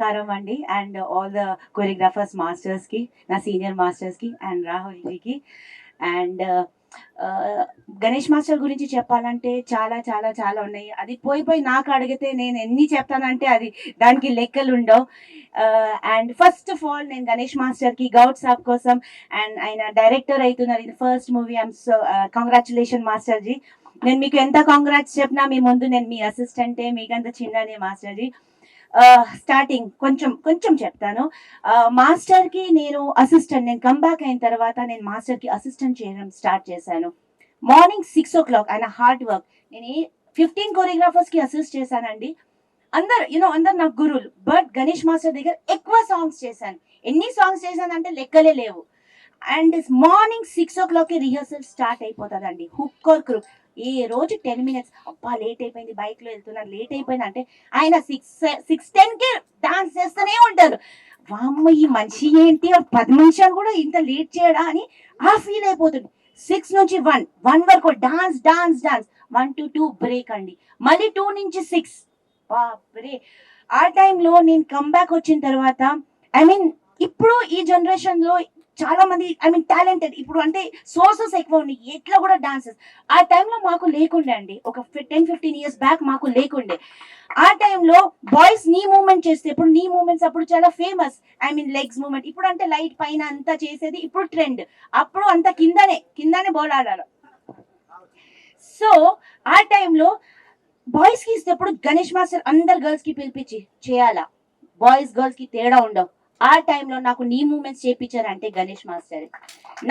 నమస్కారం అండి. And all the choreographers మాస్టర్స్కి నా సీనియర్ మాస్టర్స్కి అండ్ రాహుల్జీకి అండ్ గణేష్ మాస్టర్ గురించి చెప్పాలంటే చాలా చాలా చాలా ఉన్నాయి. అది పోయి పోయి నాకు అడిగితే నేను ఎన్ని చెప్తానంటే అది దానికి లెక్కలు ఉండవు. అండ్ ఫస్ట్ ఆఫ్ ఆల్ నేను గణేష్ మాస్టర్కి గౌడ్ సాబ్ కోసం అండ్ ఆయన డైరెక్టర్ అవుతున్నారు ఇది first movie. I'm so congratulation master ji. నేను మీకు ఎంత కాంగ్రాట్స్ చెప్పినా మీ ముందు నేను మీ అసిస్టెంటే మీకంత చిన్ననే మాస్టర్ జీ. స్టార్టింగ్ కొంచెం కొంచెం చెప్తాను. మాస్టర్కి నేను అసిస్టెంట్ నేను కంబ్యాక్ అయిన తర్వాత నేను మాస్టర్కి అసిస్టెంట్ చేయడం స్టార్ట్ చేశాను. మార్నింగ్ సిక్స్ ఓ క్లాక్ ఆయన హార్డ్ వర్క్ నేను ఫిఫ్టీన్ కొరియోగ్రాఫర్స్కి అసిస్ట్ చేశానండి. అందరు యూనో అందరు నాకు గురువులు. బట్ గణేష్ మాస్టర్ దగ్గర ఎక్కువ సాంగ్స్ చేశాను. ఎన్ని సాంగ్స్ చేశానంటే లెక్కలే లేవు. And morning six o'clock rehearsal start అయిపోతుందండి. హుక్ ఆర్ క్రూక్ ఏ రోజు టెన్ మినిట్స్? అబ్బా లేట్ అయిపోయింది బైక్లో వెళ్తున్నారు లేట్ అయిపోయింది అంటే ఆయన సిక్స్ సిక్స్ టెన్కి డాన్స్ చేస్తూనే ఉంటారు. వామ్మ ఈ మనిషి ఏంటి? పది నిమిషాలు కూడా ఇంత లేట్ చేయడా అని ఆ ఫీల్ అయిపోతుంది. సిక్స్ నుంచి వన్ వన్ వరకు dance dance dance. One to two break అండి. మళ్ళీ టూ నుంచి సిక్స్. బాబ్రే ఆ టైంలో నేను కంబ్యాక్ వచ్చిన తర్వాత ఐ మీన్ ఇప్పుడు ఈ జనరేషన్లో చాలా మంది ఐ మీన్ టాలెంటెడ్ ఇప్పుడు అంటే సోర్సెస్ ఎక్కువ ఉన్నాయి. ఎట్లా కూడా డాన్సెస్ ఆ టైంలో మాకు లేకుండే అండి. ఒక టెన్ ఫిఫ్టీన్ ఇయర్స్ బ్యాక్ మాకు లేకుండే. ఆ టైంలో బాయ్స్ నీ మూమెంట్ చేస్తే ఇప్పుడు నీ మూమెంట్స్ అప్పుడు చాలా famous I mean legs moment ఇప్పుడు అంటే లైట్ పైన అంతా చేసేది ఇప్పుడు ట్రెండ్ అప్పుడు అంత కిందనే కిందనే బాల్ ఆడాలి సో ఆ టైంలో బాయ్స్కి ఇస్తేప్పుడు గణేష్ మాస్టర్ అందరు గర్ల్స్కి పిలిపించి చేయాలా? బాయ్స్ గర్ల్స్కి తేడా ఉండవు. ఆ టైంలో నాకు నీ మూమెంట్స్ చేపించారంటే గణేష్ మాస్టర్.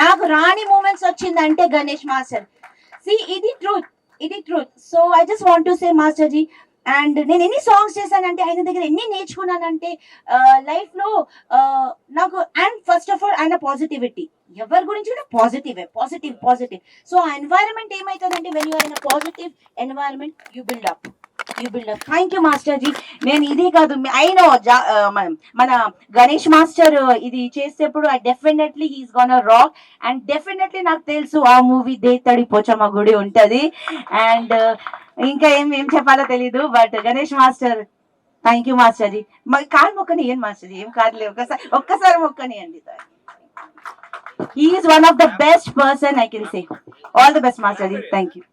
నాకు రాని మూమెంట్స్ వచ్చిందంటే గణేష్ మాస్టర్. సి ఇది ట్రూత్ ఇది truth so I just want to say master ji and నేను ఎన్ని సాంగ్స్ చేశానంటే ఆయన దగ్గర ఎన్ని నేర్చుకున్నానంటే లైఫ్లో నాకు అండ్ ఫస్ట్ ఆఫ్ ఆల్ ఆయన పాజిటివిటీ ఎవరి గురించి కూడా పాజిటివ్ పాజిటివ్ పాజిటివ్ సో ఆ ఎన్వైరన్మెంట్ ఏమవుతుందంటే వెన్ యూ అయిన positive environment you build up you build thank you master ji నేను ఇదే కాదు అయినో మన గణేష్ మాస్టర్ ఇది చేసేప్పుడు I definitely he's gonna rock and definitely నాకు తెలుసు ఆ మూవీ దేతడి పోచమ్మ గుడి ఉంటది. అండ్ ఇంకా ఏం ఏం చెప్పాలో తెలీదు but Ganesh master thank you master ji మరి కాలు మొక్కని ఏం మాస్టర్ జీ ఏం కాదులే ఒక్కసారి ఒక్కసారి మొక్కని అండి is one of the best person I can say all the best master ji thank you